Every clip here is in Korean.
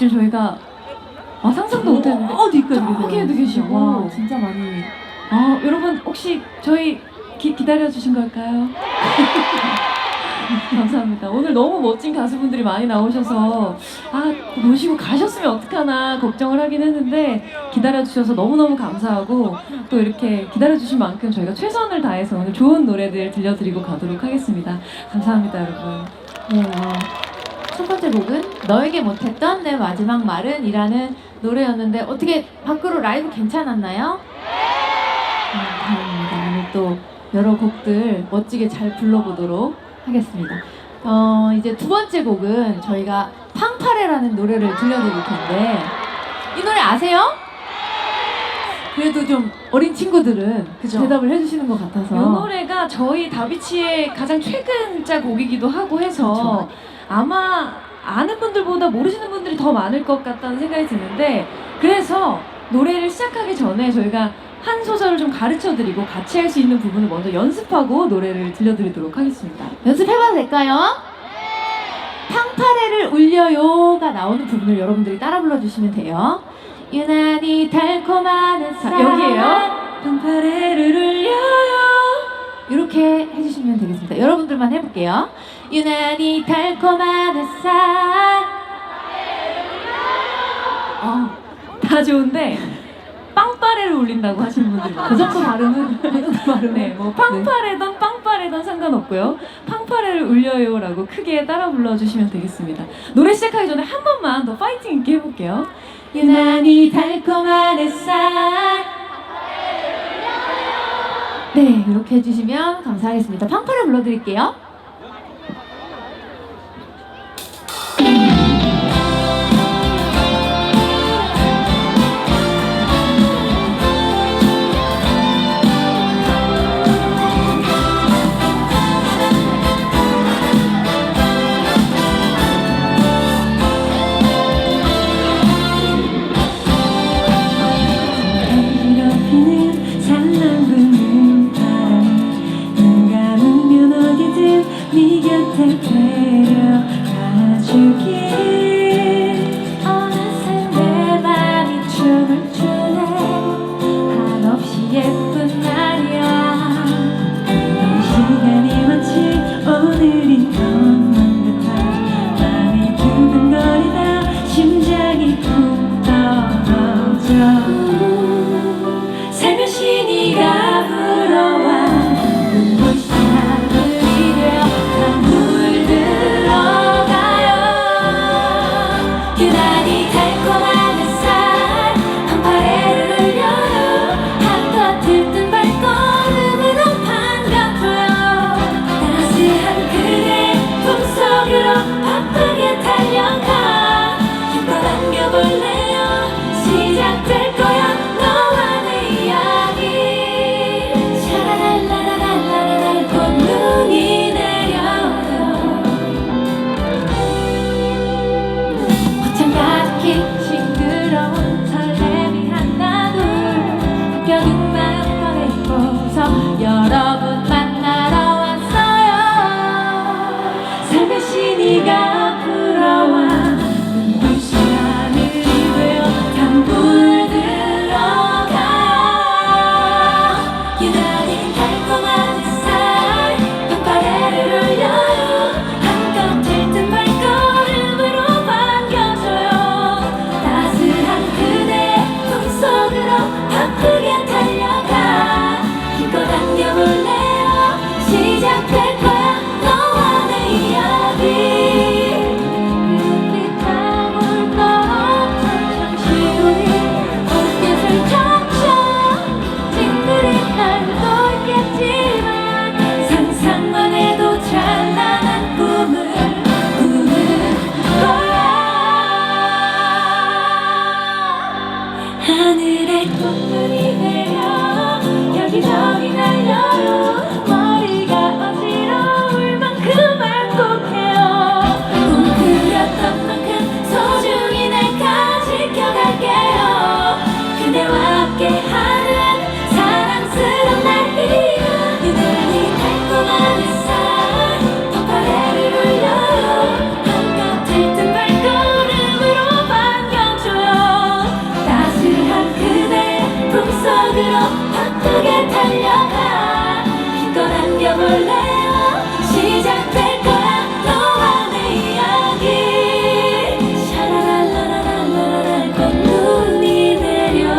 줄 저희가 아, 상상도 못했는데 어, 뒤까지 저기에도 계시고 와, 진짜 많이. 아, 여러분 혹시 저희 기, 기다려 주신 걸까요? 감사합니다. 오늘 너무 멋진 가수분들이 많이 나오셔서 아 모시고 가셨으면 어떡하나 걱정을 하긴 했는데 기다려 주셔서 너무너무 감사하고 또 이렇게 기다려 주신 만큼 저희가 최선을 다해서 오늘 좋은 노래들 들려드리고 가도록 하겠습니다. 감사합니다, 여러분. 네, 어, 첫 번째 곡은 너에게 못했던 내 마지막 말은 이라는 노래였는데 어떻게 밖으로 라이브 괜찮았나요? 네, 다행입니다. 오늘 또 여러 곡들 멋지게 잘 불러보도록 하겠습니다. 어, 이제 두 번째 곡은 저희가 팡파레라는 노래를 들려드릴 텐데 이 노래 아세요? 그래도 좀 어린 친구들은 그죠. 대답을 해주시는 것 같아서 이 노래가 저희 다비치의 가장 최근자 곡이기도 하고 해서 그쵸. 아마 아는 분들보다 모르시는 분들이 더 많을 것 같다는 생각이 드는데 그래서 노래를 시작하기 전에 저희가 한 소절을 좀 가르쳐 드리고 같이 할 수 있는 부분을 먼저 연습하고 노래를 들려드리도록 하겠습니다. 연습해봐도 될까요? 팡파레를 울려요가 나오는 부분을 여러분들이 따라 불러주시면 돼요. 유난히 달콤한 자, 여기에요. 팡파레를 울려요. 이렇게 해주시면 되겠습니다. 여러분들만 해볼게요. 유난히 달콤한 햇살 어, 다 좋은데 빵빠레를 울린다고 하시는 분들이 많아요. 그 정도 발음은 그 정도 발음은 네, 뭐 팡파레던 빵빠레던 상관없고요. 팡파레를 울려요라고 크게 따라 불러주시면 되겠습니다. 노래 시작하기 전에 한 번만 더 파이팅 있게 해볼게요. 유난히 달콤한 햇살 네 이렇게 해주시면 감사하겠습니다. 팡파레 불러드릴게요. 네 곁에 아프게 달려가. 힘껏 안겨볼래요 시작될 거야. 너와 내 이야기. 샤라랄라랄라랄 꽃눈이 내려요.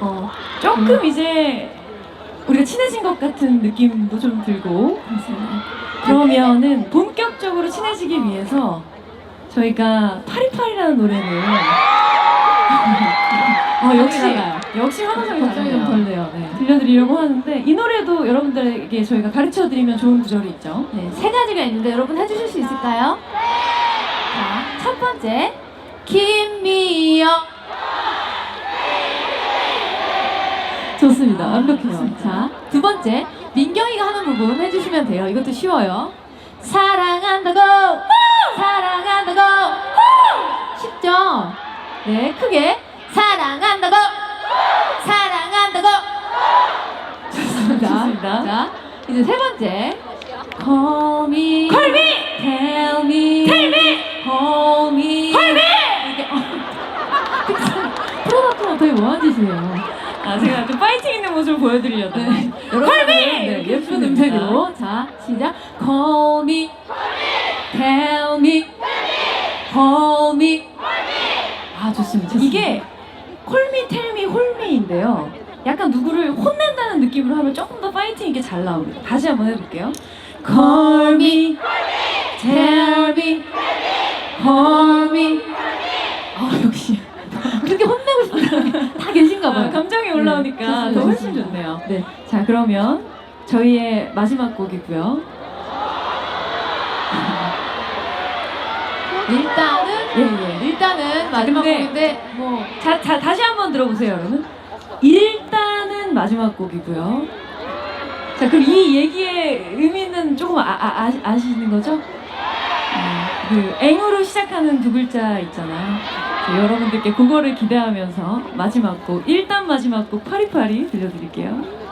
어, 조금 이제 우리가 친해진 것 같은 느낌도 좀 들고. 그러면은 본격적으로 친해지기 위해서 저희가 파리파리라는 노래를 어, 역시. 역시 환호성이 걱정이 좀 다르네요. 덜 돼요. 네. 들려드리려고 하는데 이 노래도 여러분들에게 저희가 가르쳐드리면 좋은 구절이 있죠. 네, 세 가지가 있는데 여러분 해주실 수 있을까요? 자, 첫 번째, 김미영. 좋습니다. 완벽해요. 자, 두 번째, 민경이가 하는 부분 해주시면 돼요. 이것도 쉬워요. 사랑한다고, 사랑한다고, 쉽죠? 네, 크게 사랑한다고, 사랑한다고. 좋습니다. 좋습니다. 자, 이제 세 번째. Call me, Call me! tell me, Tell me! call me, Call me! 어, 프로다트가 되게 뭐한 짓이에요. 아 제가 좀 파이팅 있는 모습을 보여드리려다. 네. 네, 예쁜 음색으로. 자, 시작. Call me, tell me, call me. 아 좋습니다. 이게 콜미 텔미 홀미인데요. 약간 누구를 혼낸다는 느낌으로 하면 조금 더 파이팅 있게 잘 나옵니다. 다시 한번 해볼게요. Call me, tell me, call me. 아 역시 그렇게 혼내고 싶은 사람이 다 계신가 봐요. 아, 감정이 올라오니까 네, 더 훨씬. 좋네요. 네. 자 그러면 저희의 마지막 곡이고요. 일단은 예, 예. 일단은 마지막 근데- 곡인데 뭐 자, 자 다시 한번 들어보세요, 여러분. 일단은 마지막 곡이고요. 자, 그럼 이 얘기의 의미는 조금 아, 아, 아, 아시는 거죠? 네, 그 앵으로 시작하는 두 글자 있잖아요. 자, 여러분들께 그거를 기대하면서 마지막 곡, 일단 마지막 곡 파리파리 들려드릴게요.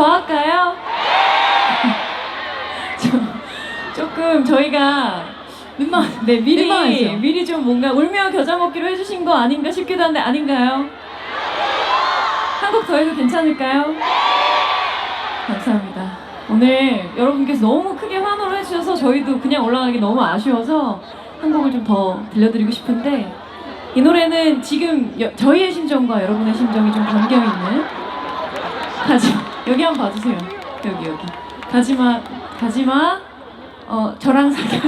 더 할까요? 저- 조금 저희가 민망, 네 미리 민망하죠? 미리 좀 뭔가 울며 겨자 먹기로 해주신 거 아닌가 싶기도 한데 아닌가요? 한곡 더 해도 괜찮을까요? 감사합니다. 오늘 여러분께서 너무 크게 환호를 해주셔서 저희도 그냥 올라가기 너무 아쉬워서 한 곡을 좀 더 들려드리고 싶은데 이 노래는 지금 여- 저희의 심정과 여러분의 심정이 좀 담겨 있는 가지 여기 한번 봐주세요. 여기 여기 가지마 가지마 어 저랑 사귀어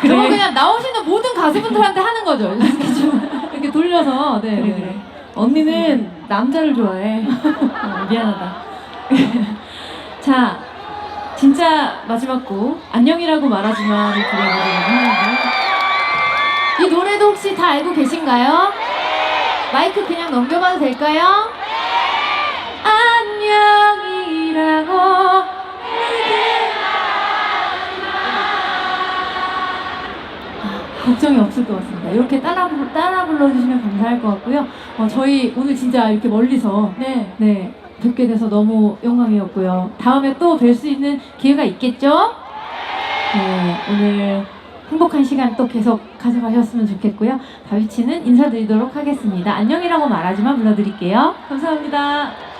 저거 그냥 나오시는 모든 가수분들한테 하는 거죠. 이렇게 좀 이렇게 돌려서. 네. 그래 그래. 언니는 남자를 좋아해. 어, 미안하다. 자, 진짜 마지막 곡 안녕이라고 들려드리려고 하는데 이 노래도 혹시 다 알고 계신가요? 마이크 그냥 넘겨봐도 될까요? 아, 걱정이 없을 것 같습니다. 이렇게 따라, 불- 따라 불러주시면 감사할 것 같고요. 어, 저희 오늘 진짜 이렇게 멀리서 네. 네, 뵙게 돼서 너무 영광이었고요. 다음에 또 뵐 수 있는 기회가 있겠죠? 네, 오늘 행복한 시간 또 계속 가져가셨으면 좋겠고요. 다비치는 인사드리도록 하겠습니다. 안녕이라고 말하지만 불러드릴게요. 감사합니다.